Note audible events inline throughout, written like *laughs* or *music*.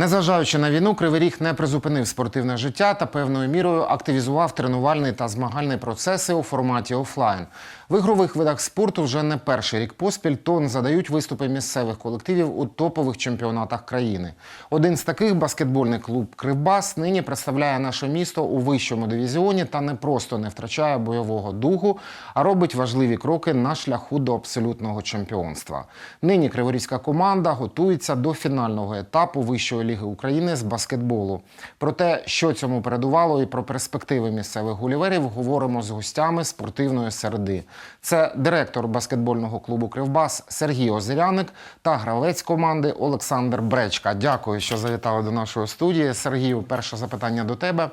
Незважаючи на війну, Кривий Ріг не призупинив спортивне життя та певною мірою активізував тренувальний та змагальний процеси у форматі офлайн. В ігрових видах спорту вже не перший рік поспіль тон задають виступи місцевих колективів у топових чемпіонатах країни. Один з таких баскетбольний клуб Кривбас нині представляє наше місто у вищому дивізіоні та не просто не втрачає бойового духу, а робить важливі кроки на шляху до абсолютного чемпіонства. Нині криворізька команда готується до фінального етапу Вищої ліги України з баскетболу. Про те, що цьому передувало, і про перспективи місцевих гуліверів, говоримо з гостями спортивної середи. Це директор баскетбольного клубу Кривбас Сергій Озеряник та гравець команди Олександр Бречка. Дякую, що завітали до нашої студії. Сергію, перше запитання до тебе.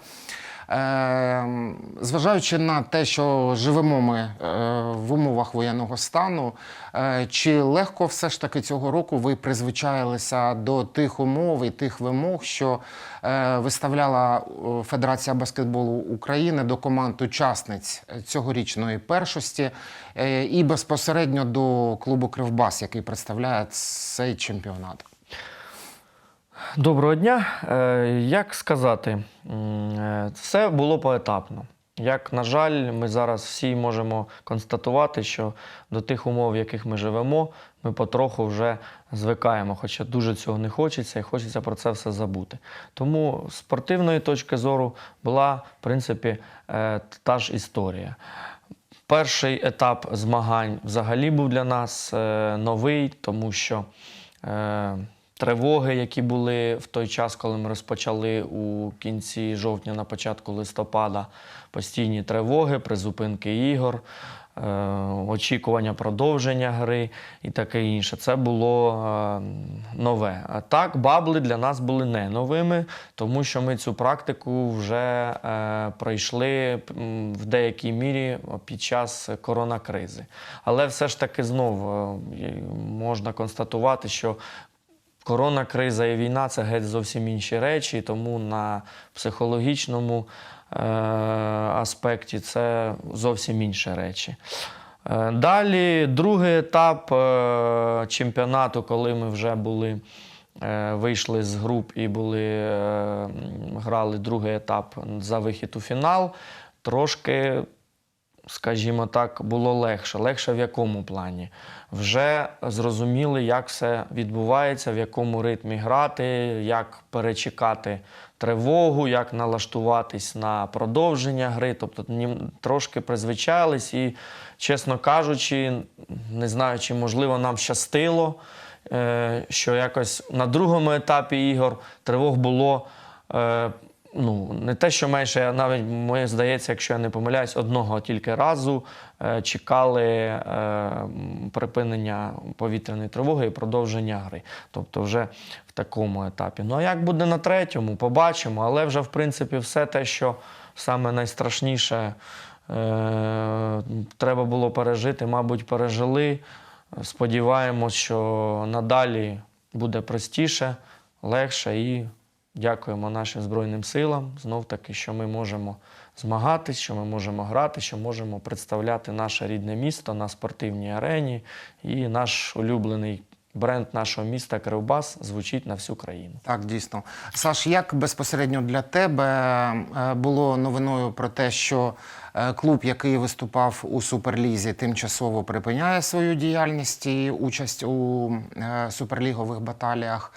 Е, Зважаючи на те, що живемо ми е, в умовах воєнного стану, е, чи легко все ж таки цього року ви призвичаїлися до тих умов і тих вимог, що е, виставляла Федерація баскетболу України до команд учасниць цьогорічної першості, і безпосередньо до клубу Кривбас, який представляє цей чемпіонат? Доброго дня. Е, Як сказати, е, все було поетапно. Як, на жаль, ми зараз всі можемо констатувати, що до тих умов, в яких ми живемо, ми потроху вже звикаємо, хоча дуже цього не хочеться і хочеться про це все забути. Тому з спортивної точки зору була, в принципі, е, та ж історія. Перший етап змагань взагалі був для нас новий, тому що тривоги, які були в той час, коли ми розпочали у кінці жовтня, на початку листопада, постійні тривоги, призупинки ігор, е, очікування продовження гри і таке інше. Це було е, нове. А так, бабли для нас були не новими, тому що ми цю практику вже е, пройшли в деякій мірі під час коронакризи. Але все ж таки знов е, можна констатувати, що Корона, криза і війна це геть зовсім інші речі, тому на психологічному е, аспекті це зовсім інші речі. Е, далі другий етап е, чемпіонату, коли ми вже були, е, вийшли з груп і були, е, грали другий етап за вихід у фінал, трошки скажімо так, було легше. Легше в якому плані? Вже зрозуміли, як все відбувається, в якому ритмі грати, як перечекати тривогу, як налаштуватись на продовження гри. Тобто трошки призвичайлись і, чесно кажучи, не знаю, чи можливо нам щастило, е, що якось на другому етапі ігор тривог було. Ну, не те, що менше, а навіть мені здається, якщо я не помиляюсь, одного тільки разу е, чекали е, припинення повітряної тривоги і продовження гри. Тобто вже в такому етапі. Ну а як буде на третьому, побачимо, але вже в принципі все те, що саме найстрашніше е, треба було пережити, мабуть, пережили. Сподіваємось, що надалі буде простіше, легше і Дякуємо нашим Збройним силам знов таки, що ми можемо змагатись, що ми можемо грати, що можемо представляти наше рідне місто на спортивній арені. І наш улюблений бренд нашого міста Кривбас звучить на всю країну. Так, дійсно. Саш, як безпосередньо для тебе е, було новиною про те, що е, клуб, який виступав у Суперлізі, тимчасово припиняє свою діяльність і участь у е, суперлігових баталіях,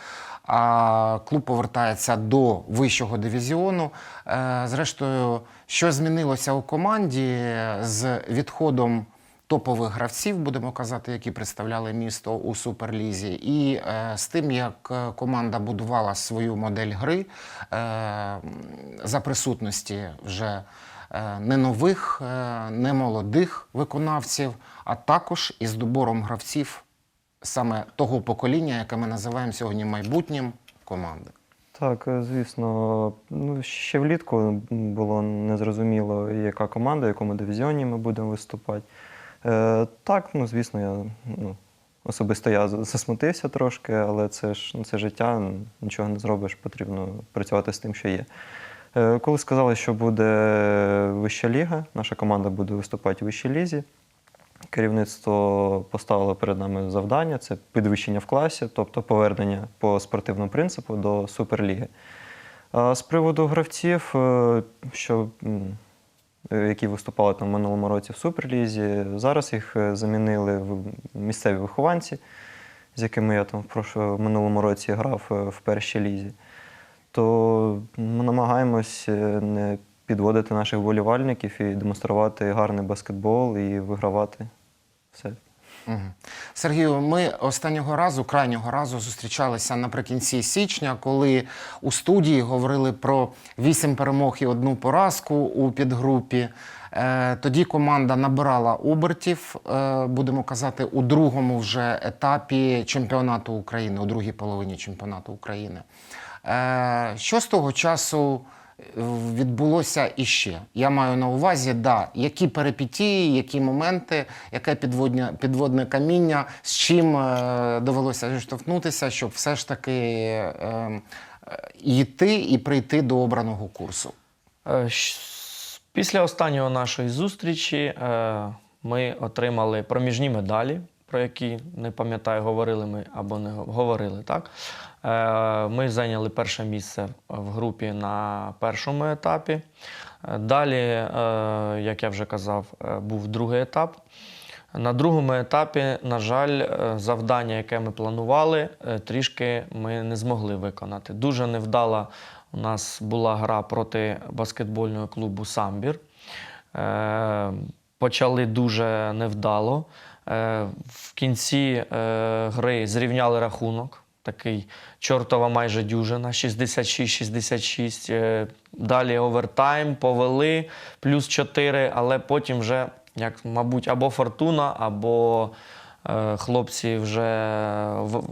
клуб повертається до вищого дивізіону. Е, Зрештою, що змінилося у команді з відходом топових гравців, будемо казати, які представляли місто у суперлізі, і е, з тим, як е, команда будувала свою модель гри за присутності вже не нових, не молодих виконавців, а також із добором гравців саме того покоління, яке ми називаємо сьогодні майбутнім команди. Так, е, звісно. Ну, ще влітку було незрозуміло, яка команда, в якому дивізіоні ми будемо виступати. Е, так, ну, звісно, я ну, особисто я засмутився трошки, але це ж ну, це життя, нічого не зробиш, потрібно працювати з тим, що є. Е, коли сказали, що буде вища ліга, наша команда буде виступати у вищій лізі, керівництво поставило перед нами завдання це підвищення в класі, тобто повернення по спортивному принципу до Суперліги. А з приводу гравців, е, що, які виступали там в минулому році в Суперлізі, зараз їх е, замінили в місцеві вихованці, з якими я там в, минулому році грав е, в першій лізі. То ми намагаємось не підводити наших вболівальників і демонструвати гарний баскетбол і вигравати все. Сергію, ми останнього разу, крайнього разу, зустрічалися наприкінці січня, коли у студії говорили про вісім перемог і одну поразку у підгрупі. Е, Тоді команда набирала обертів, е, будемо казати, у другому вже етапі чемпіонату України, у другій половині чемпіонату України. Е, Що з того часу відбулося іще? Я маю на увазі, да, які перипетії, які моменти, яке підводне, підводне каміння, з чим е, довелося зіштовхнутися, щоб все ж таки е, е, йти і прийти до обраного курсу. Е, Після останньої нашої зустрічі ми отримали проміжні медалі, про які не пам'ятаю, говорили ми або не говорили. Так? Е, Ми зайняли перше місце в групі на першому етапі. Е, Далі, е, як я вже казав, був другий етап. На другому етапі, на жаль, завдання, яке ми планували, трішки ми не змогли виконати. Дуже невдала у нас була гра проти баскетбольного клубу Самбір. Почали дуже невдало. Е, В кінці е, гри зрівняли рахунок. Такий чортова майже дюжина, 66-66. Е, Далі овертайм, повели, плюс 4, але потім вже, як, мабуть, або фортуна, або е, хлопці вже в-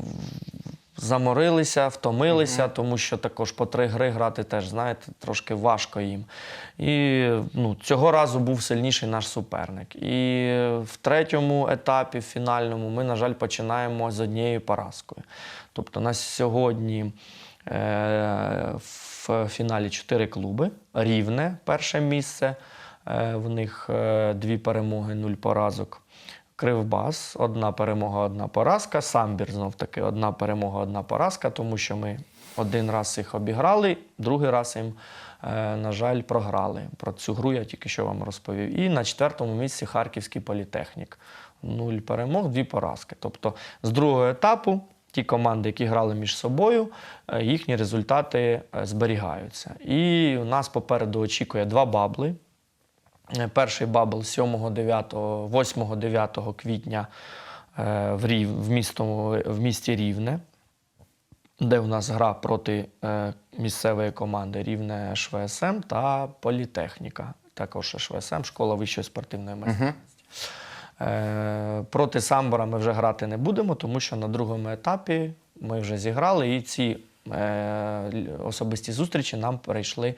заморилися, втомилися, тому що також по три гри грати теж, знаєте, трошки важко їм. І ну, цього разу був сильніший наш суперник. І в третьому етапі, в фінальному, ми, на жаль, починаємо з однією поразкою. Тобто на сьогодні е, в фіналі чотири клуби. Рівне перше місце. Е, в них е, дві перемоги, нуль поразок. Кривбас, одна перемога, одна поразка. Самбір знов таки одна перемога, одна поразка, тому що ми один раз їх обіграли, другий раз їм, е, на жаль, програли. Про цю гру я тільки що вам розповів. І на четвертому місці Харківський політехнік. Нуль перемог, дві поразки. Тобто з другого етапу ті команди, які грали між собою, е, їхні результати е, зберігаються. І у нас попереду очікує два бабли. Перший бабл 7-9, 8-9 квітня е, в, Рів, в, місто, в місті Рівне, де у нас гра проти е, місцевої команди Рівне ШВСМ та Політехніка. Також ШВСМ, школа вищої спортивної майстерності. Е, проти Самбора ми вже грати не будемо, тому що на другому етапі ми вже зіграли, і ці е, особисті зустрічі нам перейшли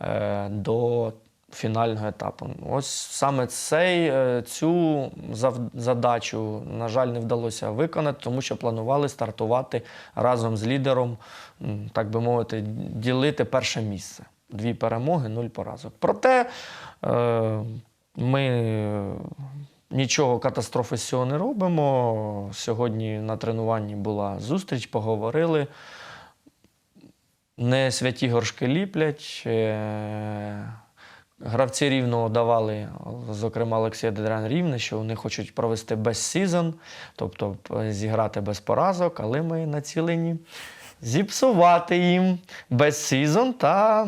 е, до фінального етапу. Ось саме цей, е, цю задачу, на жаль, не вдалося виконати, тому що планували стартувати разом з лідером, так би мовити, ділити перше місце. Дві перемоги, нуль поразок. Проте е, ми нічого катастрофи з цього не робимо. Сьогодні на тренуванні була зустріч, поговорили. Не святі горшки ліплять. Е, Гравці рівного давали, зокрема Олексій Дедран Рівне, що вони хочуть провести без сезон, тобто зіграти без поразок, але ми націлені зіпсувати їм без сезон та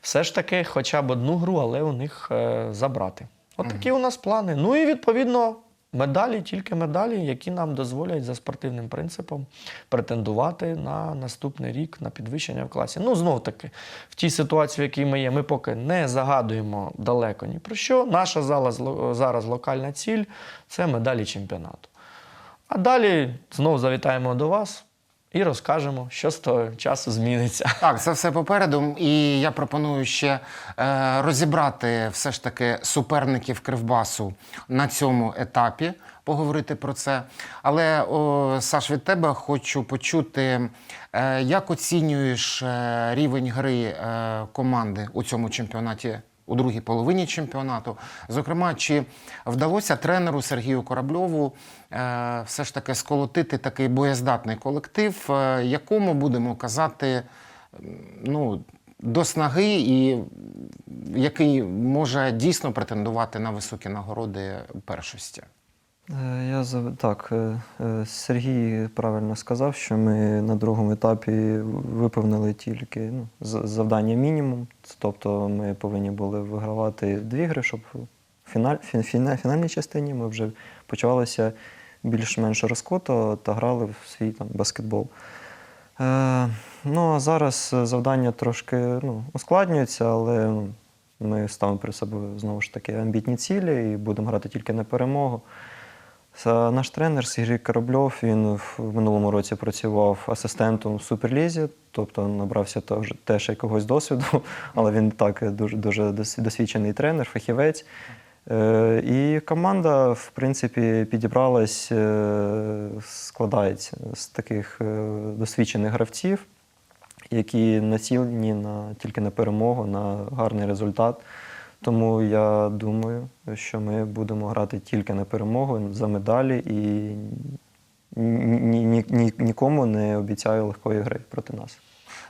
все ж таки хоча б одну гру, але у них е, забрати. От такі у нас плани. Ну і відповідно медалі, тільки медалі, які нам дозволять за спортивним принципом претендувати на наступний рік на підвищення в класі. Ну, знов таки, в тій ситуації, в якій ми є, ми поки не загадуємо далеко ні про що. Наша зала зараз локальна ціль це медалі чемпіонату. А далі знову завітаємо до вас і розкажемо, що з того часу зміниться. Так, це все попереду. І я пропоную ще е, розібрати все ж таки суперників Кривбасу на цьому етапі, поговорити про це. Але, о, Саш, від тебе хочу почути, е, як оцінюєш е, рівень гри е, команди у цьому чемпіонаті у другій половині чемпіонату. Зокрема, чи вдалося тренеру Сергію Корабльову е, все ж таки сколотити такий боєздатний колектив, е, якому будемо казати ну, до снаги і який може дійсно претендувати на високі нагороди першості? Е, Я так, е, е, Сергій правильно сказав, що ми на другому етапі виповнили тільки ну, завдання мінімум. Тобто ми повинні були вигравати дві гри, щоб в фіналь, фі- фіна- фінальній частині ми вже почувалися більш-менш розкото та грали в свій там, баскетбол. Е, ну, а зараз завдання трошки ну, ускладнюється, але ну, ми ставимо перед собою знову ж таки амбітні цілі і будемо грати тільки на перемогу. Це Наш тренер Сергій Корабльов, він в минулому році працював асистентом в Суперлізі, тобто набрався теж, якогось досвіду, *laughs* але він так дуже, дуже досвідчений тренер, фахівець. Е, І команда, в принципі, підібралась, е, складається з таких е, досвідчених гравців, які націлені на, тільки на перемогу, на гарний результат. Тому я думаю, що ми будемо грати тільки на перемогу за медалі і ні, ні, ні, нікому не обіцяю легкої гри проти нас.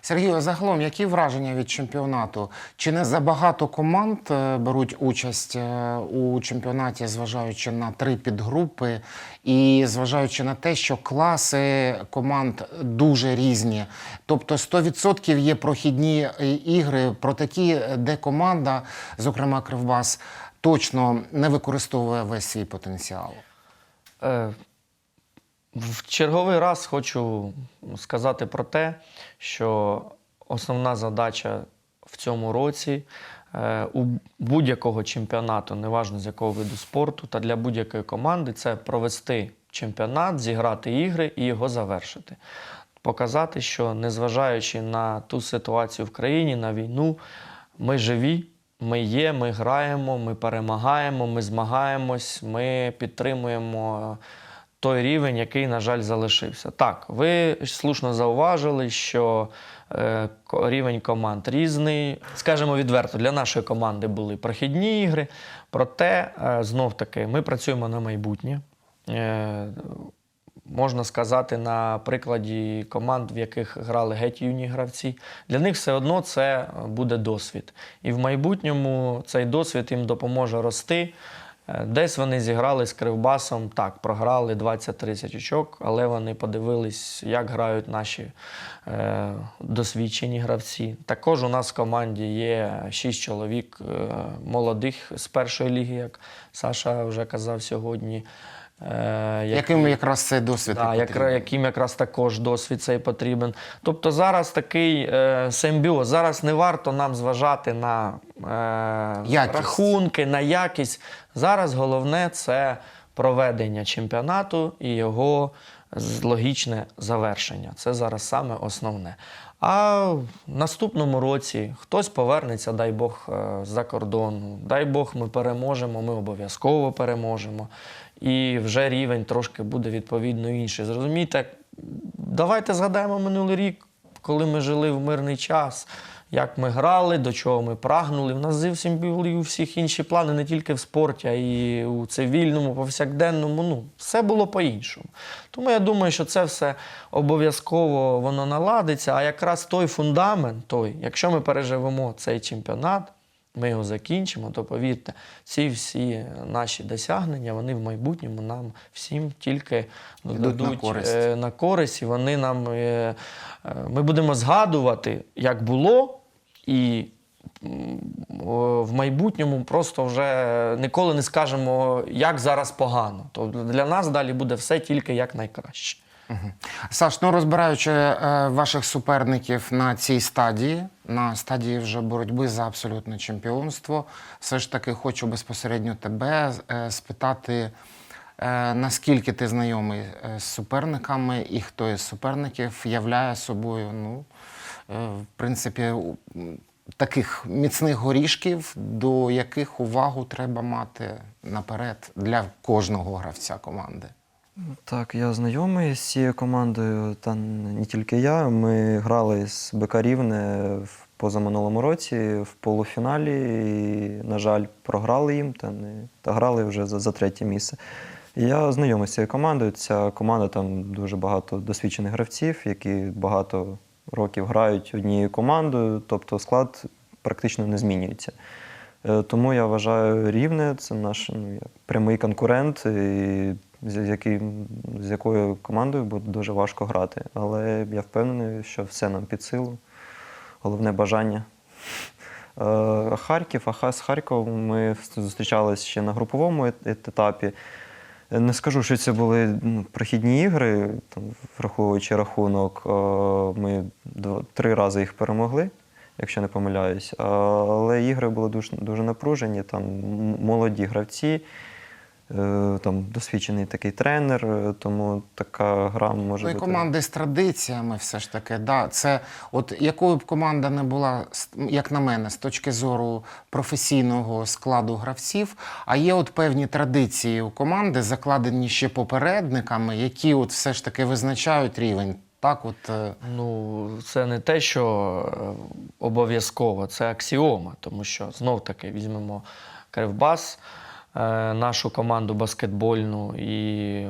Сергію, загалом, які враження від чемпіонату? Чи не забагато команд е, беруть участь е, у чемпіонаті, зважаючи на три підгрупи, і зважаючи на те, що класи команд дуже різні? Тобто 100% є прохідні е, ігри про такі, де команда, зокрема Кривбас, точно не використовує весь свій потенціал. В черговий раз хочу сказати про те, що основна задача в цьому році е, у будь-якого чемпіонату, неважно з якого виду спорту, та для будь-якої команди це провести чемпіонат, зіграти ігри і його завершити. Показати, що незважаючи на ту ситуацію в країні, на війну, ми живі, ми є, ми граємо, ми перемагаємо, ми змагаємось, ми підтримуємо той рівень, який, на жаль, залишився. Так, ви слушно зауважили, що е, рівень команд різний. Скажемо відверто, для нашої команди були прохідні ігри. Проте, е, знов таки, ми працюємо на майбутнє. Е, можна сказати, на прикладі команд, в яких грали геть юні гравці. Для них все одно це буде досвід. І в майбутньому цей досвід їм допоможе рости. Е, Десь вони зіграли з кривбасом, так, програли 20-30 очок, але вони подивились, як грають наші е, досвідчені гравці. Також у нас в команді є 6 чоловік е, молодих з першої ліги, як Саша вже казав сьогодні. Е, Яким якраз цей досвід? Да, як, яким якраз також досвід цей потрібен. Тобто зараз такий е, симбіоз. Зараз не варто нам зважати на е, Якість. рахунки, на якість. Зараз головне це проведення чемпіонату і його логічне завершення. Це зараз саме основне. А в наступному році хтось повернеться, дай Бог, е, з-за кордону. Дай Бог, ми переможемо, ми обов'язково переможемо. І вже рівень трошки буде відповідно інший. Зрозумійте, давайте згадаємо минулий рік, коли ми жили в мирний час, як ми грали, до чого ми прагнули. У нас зовсім були у всіх інші плани, не тільки в спорті, а й у цивільному, повсякденному. Ну, все було по-іншому. Тому я думаю, що це все обов'язково воно наладиться. А якраз той фундамент, той, якщо ми переживемо цей чемпіонат, ми його закінчимо, то повірте, ці всі наші досягнення, вони в майбутньому нам всім тільки ну, на дадуть користь. е, на користь, і вони нам е, е, ми будемо згадувати, як було, і в майбутньому просто вже ніколи не скажемо, як зараз погано. Тобто для нас далі буде все тільки як найкраще. Саш, ну розбираючи е, ваших суперників на цій стадії, на стадії вже боротьби за абсолютне чемпіонство, все ж таки хочу безпосередньо тебе е, спитати, е, наскільки ти знайомий е, з суперниками і хто із суперників являє собою, ну, в принципі, таких міцних горішків, до яких увагу треба мати наперед для кожного гравця команди. Так, я знайомий з цією командою, та не тільки я. Ми грали з БК Рівне в позаминулому році в полуфіналі. І, на жаль, програли їм та, не, та грали вже за, за третє місце. Я знайомий з цією командою. Ця команда там дуже багато досвідчених гравців, які багато років грають однією командою, тобто склад практично не змінюється. Е, Тому я вважаю рівне, це наш ну, прямий конкурент, і з, яким, з якою командою буде дуже важко грати. Але я впевнений, що все нам під силу. Головне бажання. Е, Харків, а з Харковом ми зустрічалися ще на груповому етапі. Не скажу, що це були ну, прохідні ігри, там, враховуючи рахунок. Е, Ми два, три рази їх перемогли, якщо не помиляюсь. Е, Але ігри були дуже, дуже напружені, там молоді гравці, там досвідчений такий тренер, е, тому така гра може Ну і бути. команди з традиціями все ж таки. Да. Це от якою б команда не була, як на мене, з точки зору професійного складу гравців, а є от певні традиції у команди, закладені ще попередниками, які от все ж таки визначають рівень. Так, от е, Ну, це не те, що е, обов'язково, це аксіома, тому що знов таки візьмемо Кривбас, е, нашу команду баскетбольну, і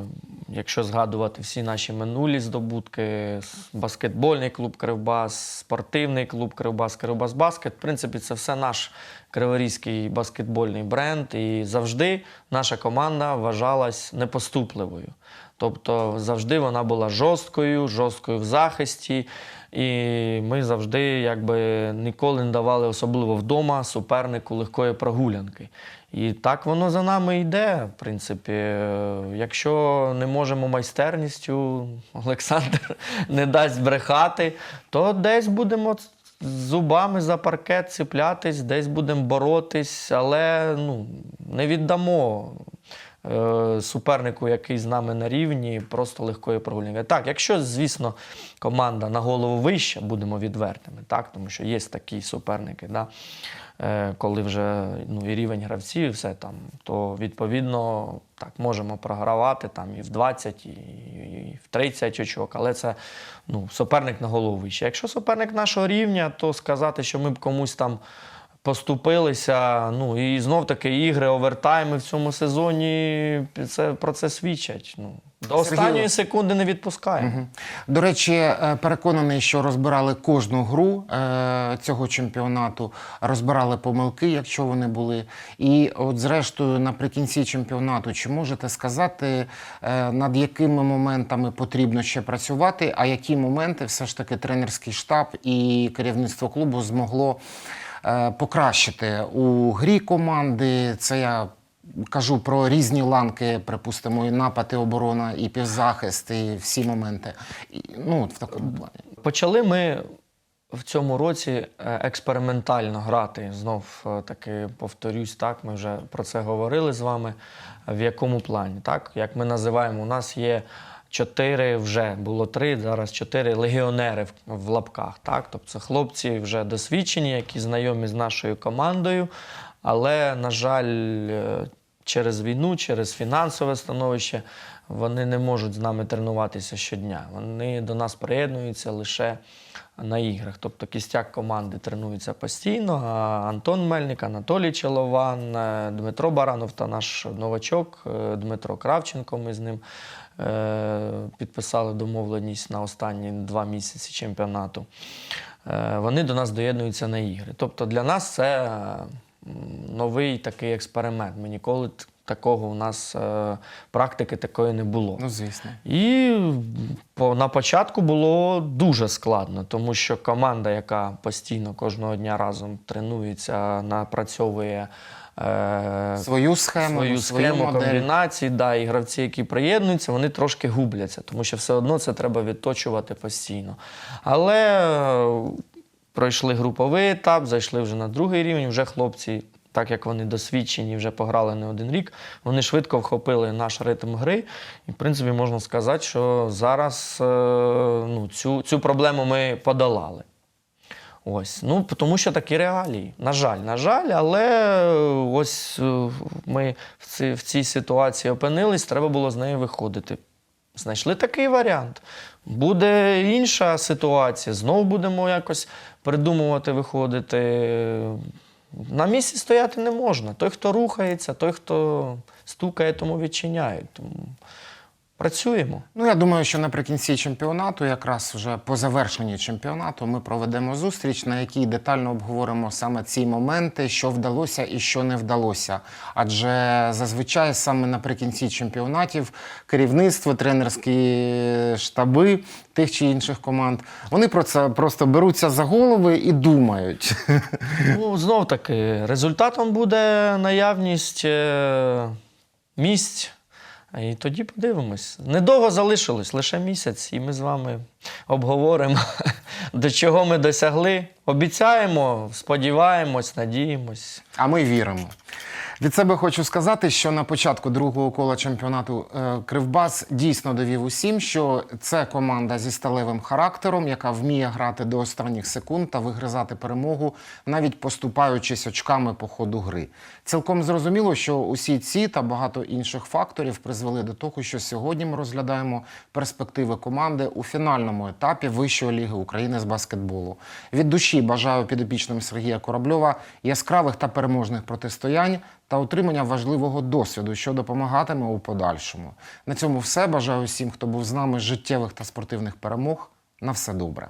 якщо згадувати всі наші минулі здобутки, баскетбольний клуб Кривбас, спортивний клуб Кривбас, Кривбас Баскет, в принципі, це все наш криворізький баскетбольний бренд, і завжди наша команда вважалась непоступливою. Тобто завжди вона була жорсткою, жорсткою в захисті. І ми завжди якби ніколи не давали, особливо вдома, супернику легкої прогулянки. І так воно за нами йде. В принципі, Е, якщо не можемо майстерністю, *laughs* Олександр не дасть брехати, то десь будемо зубами за паркет ціплятись, десь будемо боротись, але ну, не віддамо супернику, який з нами на рівні, просто легкої прогулянки. Так, якщо, звісно, команда на голову вища, будемо відвертими, так, тому що є такі суперники, да, е, коли вже ну, і рівень гравців, і все там, то відповідно так, можемо програвати там і в 20, і, і в 30 очок, але це ну, суперник на голову вище. Якщо суперник нашого рівня, то сказати, що ми б комусь там поступилися. Ну і знов таки ігри, овертайми в цьому сезоні це про це свідчать. Ну до останньої секунди не відпускаємо. До речі, е, переконаний, що розбирали кожну гру е, цього чемпіонату, розбирали помилки, якщо вони були. І от, зрештою, наприкінці чемпіонату, чи можете сказати, е, над якими моментами потрібно ще працювати, а які моменти все ж таки тренерський штаб і керівництво клубу змогло покращити у грі команди? Це я кажу про різні ланки, припустимо, і напад, і оборона, і півзахист, і всі моменти. І, ну, в такому плані. Почали ми в цьому році е, експериментально грати. Знов е, таки повторюсь, так, ми вже про це говорили з вами. В якому плані? Так? Як ми називаємо, у нас є чотири вже було три, зараз чотири легіонери в, лапках. Так? Тобто це хлопці вже досвідчені, які знайомі з нашою командою. Але, на жаль, е, через війну, через фінансове становище вони не можуть з нами тренуватися щодня. Вони до нас приєднуються лише на іграх. Тобто кістяк команди тренується постійно. А Антон Мельник, Анатолій Челован, е, Дмитро Баранов та наш новачок е, Дмитро Кравченко. Ми з ним підписали домовленість на останні два місяці чемпіонату. Е, Вони до нас доєднуються на ігри. Тобто для нас це е, новий такий експеримент. Ми ніколи такого у нас е, практики такої не було. Ну, звісно. І на початку було дуже складно, тому що команда, яка постійно кожного дня разом тренується, напрацьовує е, Свою схему, свою схему модель. комбінації, да, і гравці, які приєднуються, вони трошки губляться, тому що все одно це треба відточувати постійно. Але е, пройшли груповий етап, зайшли вже на другий рівень, вже хлопці. Так як вони досвідчені, вже пограли не один рік, вони швидко вхопили наш ритм гри. І, в принципі, можна сказати, що зараз е, ну, цю, цю проблему ми подолали. Ось, ну тому що такі реалії. На жаль, на жаль, але е, ось е, ми в цій, в цій ситуації опинились, треба було з неї виходити. Знайшли такий варіант. Буде інша ситуація, знову будемо якось придумувати, виходити. На місці стояти не можна. Той, хто рухається, той, хто стукає, тому відчиняють. Тому працюємо. Ну, я думаю, що наприкінці чемпіонату, якраз вже по завершенні чемпіонату, ми проведемо зустріч, на якій детально обговоримо саме ці моменти, що вдалося і що не вдалося. Адже зазвичай саме наприкінці чемпіонатів керівництво, тренерські штаби тих чи інших команд, вони про це просто беруться за голови і думають. *laughs* Ну, знов таки, результатом буде наявність е, місць. І тоді подивимось. Недовго залишилось, лише місяць, і ми з вами обговоримо, *laughs* до чого ми досягли. Обіцяємо, сподіваємось, надіємось. А ми віримо. Від себе хочу сказати, що на початку другого кола чемпіонату е, Кривбас дійсно довів усім, що це команда зі сталевим характером, яка вміє грати до останніх секунд та вигризати перемогу, навіть поступаючись очками по ходу гри. Цілком зрозуміло, що усі ці та багато інших факторів призвели до того, що сьогодні ми розглядаємо перспективи команди у фінальному етапі Вищої ліги України з баскетболу. Від душі бажаю підопічним Сергія Корабльова яскравих та переможних протистоянь та отримання важливого досвіду, що допомагатиме у подальшому. На цьому все. Бажаю всім, хто був з нами життєвих та спортивних перемог. На все добре.